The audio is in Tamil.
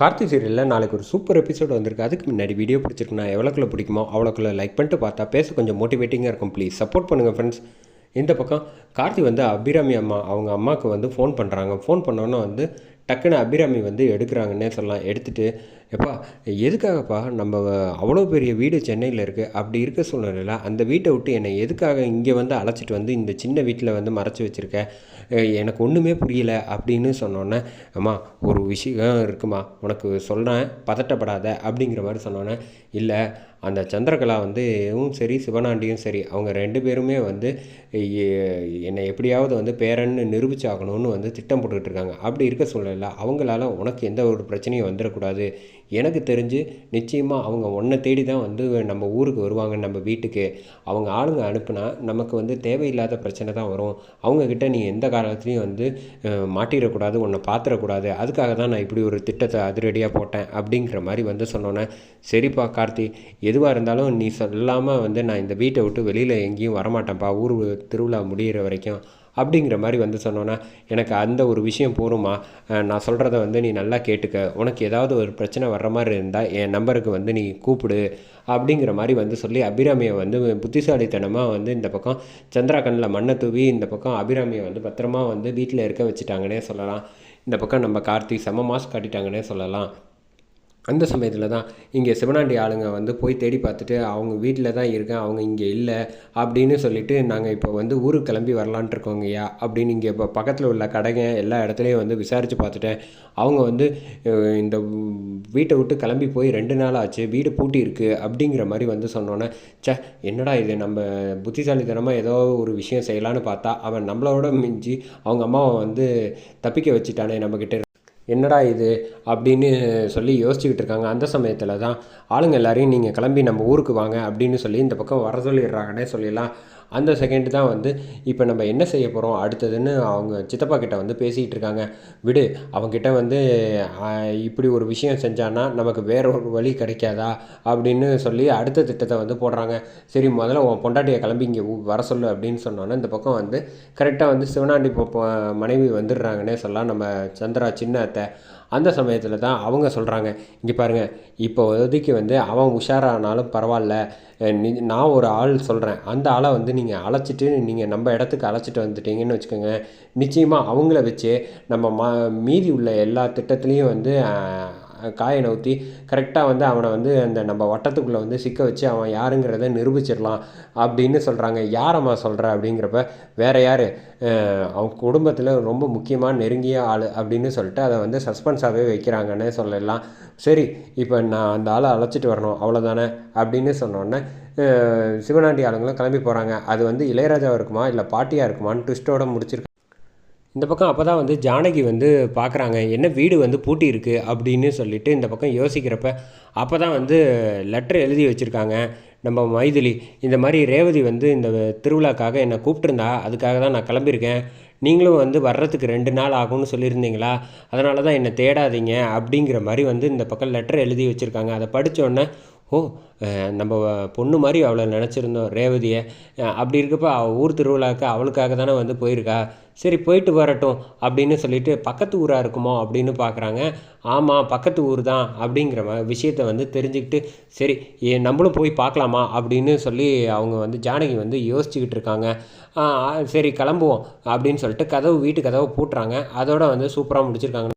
கார்த்தி சீரியலில் நாளைக்கு ஒரு சூப்பர் எபிசோட் வந்திருக்கு. அதுக்கு முன்னாடி வீடியோ பிடிச்சிருக்குன்னா எவ்வளோக்குள்ள பிடிக்குமோ அவ்வளோக்குள்ள லைக் பண்ணிட்டு பார்த்தா பேச கொஞ்சம் மோட்டிவேட்டிங்காக இருக்கும். ப்ளீஸ் சப்போர்ட் பண்ணுங்கள் ஃப்ரெண்ட்ஸ் இந்த பக்கம் கார்த்தி வந்து அபிராமி அம்மா அவங்க அம்மாவுக்கு வந்து ஃபோன் பண்ணுறாங்க ஃபோன் பண்ணோன்னே வந்து டக்குன்னு அபிராமி வந்து எடுக்கிறாங்கன்னே சொல்லலாம். எடுத்துகிட்டு எப்பா எதுக்காகப்பா நம்ம அவ்வளோ பெரிய வீடு சென்னையில் இருக்குது அப்படி இருக்க சூழ்நிலையில் அந்த வீட்டை விட்டு என்னை எதுக்காக இங்கே வந்து அழைச்சிட்டு வந்து இந்த சின்ன வீட்டில் வந்து மறைச்சி வச்சுருக்க? எனக்கு ஒன்றுமே புரியல அப்படின்னு சொன்னோன்னே அம்மா ஒரு விஷயம் இருக்குமா? உனக்கு சொல்கிறேன் பதட்டப்படாத அப்படிங்கிற மாதிரி சொன்னோன்னே இல்லை அந்த சந்திரகலா வந்துவும் சரி சிவனாண்டியும் சரி அவங்க ரெண்டு பேருமே வந்து என்னை எப்படியாவது வந்து பேரன்னு நிரூபிச்சாகணும்னு வந்து திட்டம் போட்டுக்கிட்டு இருக்காங்க. அப்படி இருக்க சூழ்நிலை இருக்காங்கல்ல அவங்களால உனக்கு எந்த ஒரு பிரச்சனையும் வந்துடக்கூடாது எனக்கு தெரிஞ்சு நிச்சயமாக அவங்க ஒன்றை தேடி தான் வந்து நம்ம ஊருக்கு வருவாங்க நம்ம வீட்டுக்கு. அவங்க ஆளுங்க அனுப்புனா நமக்கு வந்து தேவையில்லாத பிரச்சனை தான் வரும். அவங்கக்கிட்ட நீ எந்த காலத்துலேயும் வந்து மாட்டிடக்கூடாது உன்னை பார்த்துடக்கூடாது அதுக்காக தான் நான் இப்படி ஒரு திட்டத்தை அதிரடியாக போட்டேன் அப்படிங்கிற மாதிரி வந்து சொன்னோன்னே சரிப்பா கார்த்தி எதுவாக இருந்தாலும் நீ சொல்லாமல் வந்து நான் இந்த வீட்டை விட்டு வெளியில் எங்கேயும் வரமாட்டேன்ப்பா. ஊர் திருவிழா முடியிற வரைக்கும். அப்படிங்கிற மாதிரி வந்து சொன்னோன்னா எனக்கு அந்த ஒரு விஷயம் போருமா நான் சொல்கிறத வந்து நீ நல்லா கேட்டுக்க. உனக்கு ஏதாவது ஒரு பிரச்சனை வர்ற மாதிரி இருந்தால் என் நம்பருக்கு வந்து நீ கூப்பிடு. அப்படிங்கிற மாதிரி வந்து சொல்லி அபிராமியை வந்து புத்திசாலித்தனமாக வந்து இந்த பக்கம் சந்திரா கண்ணில் மண்ணை தூவி இந்த பக்கம் அபிராமியை வந்து பத்திரமா வந்து வீட்டில் இருக்க வச்சுட்டாங்கன்னே சொல்லலாம். இந்த பக்கம் நம்ம கார்த்தி செம மாஸ் காட்டிட்டாங்கன்னே சொல்லலாம். அந்த சமயத்தில் தான் இங்கே சிவனாண்டி ஆளுங்க வந்து போய் தேடி பார்த்துட்டு அவங்க வீட்டில் தான் இருக்கேன் அவங்க இங்கே இல்லை அப்படின்னு சொல்லிவிட்டு நாங்கள் இப்போ வந்து ஊருக்கு கிளம்பி வரலான்ட்டு இருக்கோங்கய்யா அப்படின்னு இங்கே இப்போ பக்கத்தில் உள்ள கடைங்க எல்லா இடத்துலையும் வந்து விசாரித்து பார்த்துட்டேன். அவங்க வந்து இந்த வீட்டை விட்டு கிளம்பி போய் ரெண்டு நாள் ஆச்சு வீடு பூட்டி இருக்குது அப்படிங்கிற மாதிரி வந்து சொன்னோன்னே ச்சே என்னடா இது நம்ம புத்திசாலித்தனமாக ஏதோ ஒரு விஷயம் செய்யலான்னு பார்த்தா அவன் நம்மளோட மிஞ்சி அவங்க அம்மாவை வந்து தப்பிக்க வச்சுட்டானே நம்மக்கிட்ட என்னடா இது அப்படின்னு சொல்லி யோசிச்சுக்கிட்டு இருக்காங்க. அந்த சமயத்தில் தான் ஆளுங்க எல்லாரையும் நீங்கள் கிளம்பி நம்ம ஊருக்கு வாங்க அப்படின்னு சொல்லி இந்த பக்கம் வர சொல்லிடுறாங்கன்னே சொல்லிடலாம். அந்த செகண்ட் தான் வந்து இப்போ நம்ம என்ன செய்ய போகிறோம் அடுத்ததுன்னு அவங்க சித்தப்பா கிட்ட வந்து பேசிகிட்டு இருக்காங்க. விடு அவங்கக்கிட்ட வந்து இப்படி ஒரு விஷயம் செஞ்சான்னா நமக்கு வேற ஒரு வழி கிடைக்காதா? அப்படின்னு சொல்லி அடுத்த திட்டத்தை வந்து போடுறாங்க. சரி முதல்ல உன் பொண்டாட்டியை கிளம்பி இங்கே வர சொல்லு அப்படின்னு சொன்னோன்னே இந்த பக்கம் வந்து கரெக்டாக வந்து சிவனாண்டி மனைவி வந்துடுறாங்கன்னே சொல்லலாம். நம்ம சந்திரா சின்ன அத்தை அந்த சமயத்தில் தான் அவங்க சொல்கிறாங்க இங்கே பாருங்கள் இப்போ உதவிக்கு வந்து அவன் உஷாரானாலும் பரவாயில்ல. நான் ஒரு ஆள் சொல்கிறேன் அந்த ஆளை வந்து நீங்கள் அழைச்சிட்டு நீங்கள் நம்ம இடத்துக்கு அழைச்சிட்டு வந்துட்டீங்கன்னு வச்சுக்கோங்க. நிச்சயமாக அவங்கள வச்சு நம்ம மா மீதி உள்ள எல்லா திட்டத்துலேயும் வந்து காயை நவுத்தி கரெக்டாக வந்து அவனை வந்து அந்த நம்ம வட்டத்துக்குள்ளே வந்து சிக்க வச்சு அவன் யாருங்கிறத நிரூபிச்சிடலாம் அப்படின்னு சொல்கிறாங்க யாரம்மா சொல்கிற அப்படிங்கிறப்ப வேறு யார்? அவன் குடும்பத்தில் ரொம்ப முக்கியமான நெருங்கிய ஆள் அப்படின்னு சொல்லிட்டு அதை வந்து சஸ்பென்ஸாகவே வைக்கிறாங்கன்னே சொல்லலாம். சரி இப்போ நான் அந்த ஆளை அழைச்சிட்டு வரணும் அவ்வளோதானே அப்படின்னு சொன்னோன்னே சிவனாண்டி ஆளுங்களும் கிளம்பி போகிறாங்க அது வந்து இளையராஜா இருக்குமா இல்லை பாட்டியாக இருக்குமான்னு ட்விஸ்ட்டோட முடிச்சிருக்கு இந்த பக்கம் அப்போ தான் வந்து ஜானகி வந்து பார்க்குறாங்க என்ன வீடு வந்து பூட்டி இருக்கு? அப்படின்னு சொல்லிட்டு இந்த பக்கம் யோசிக்கிறப்ப அப்போ தான் வந்து லெட்டர் எழுதி வச்சுருக்காங்க. நம்ம மைதிலி இந்த மாதிரி ரேவதி வந்து இந்த திருவிழாக்காக என்னை கூப்பிட்டுருந்தா அதுக்காக தான் நான் கிளம்பியிருக்கேன். நீங்களும் வந்து வர்றதுக்கு ரெண்டு நாள் ஆகும்னு சொல்லியிருந்தீங்களா? அதனால தான் என்னை தேடாதீங்க. அப்படிங்கிற மாதிரி வந்து இந்த பக்கம் லெட்டர் எழுதி வச்சுருக்காங்க. அதை படித்தோடனே ஓ நம்ம பொண்ணு மாதிரி அவளை நினச்சிருந்தோம் ரேவதியை. அப்படி இருக்கப்போ அவள் ஊர் திருவிழாக்கு அவளுக்காக தானே வந்து போயிருக்கா? சரி போயிட்டு வரட்டும் அப்படின்னு சொல்லிட்டு பக்கத்து ஊராக இருக்குமோ அப்படின்னு பார்க்குறாங்க ஆமாம் பக்கத்து ஊர் தான் அப்படிங்கிற விஷயத்தை வந்து தெரிஞ்சுக்கிட்டு சரி ஏ நம்மளும் போய் பார்க்கலாமா அப்படின்னு சொல்லி அவங்க வந்து ஜானகி வந்து யோசிச்சுக்கிட்டு இருக்காங்க. சரி கிளம்புவோம் அப்படின்னு சொல்லிட்டு கதவு வீட்டு கதவை பூட்டுறாங்க. அதோட வந்து சூப்பராக முடிச்சிருக்காங்க.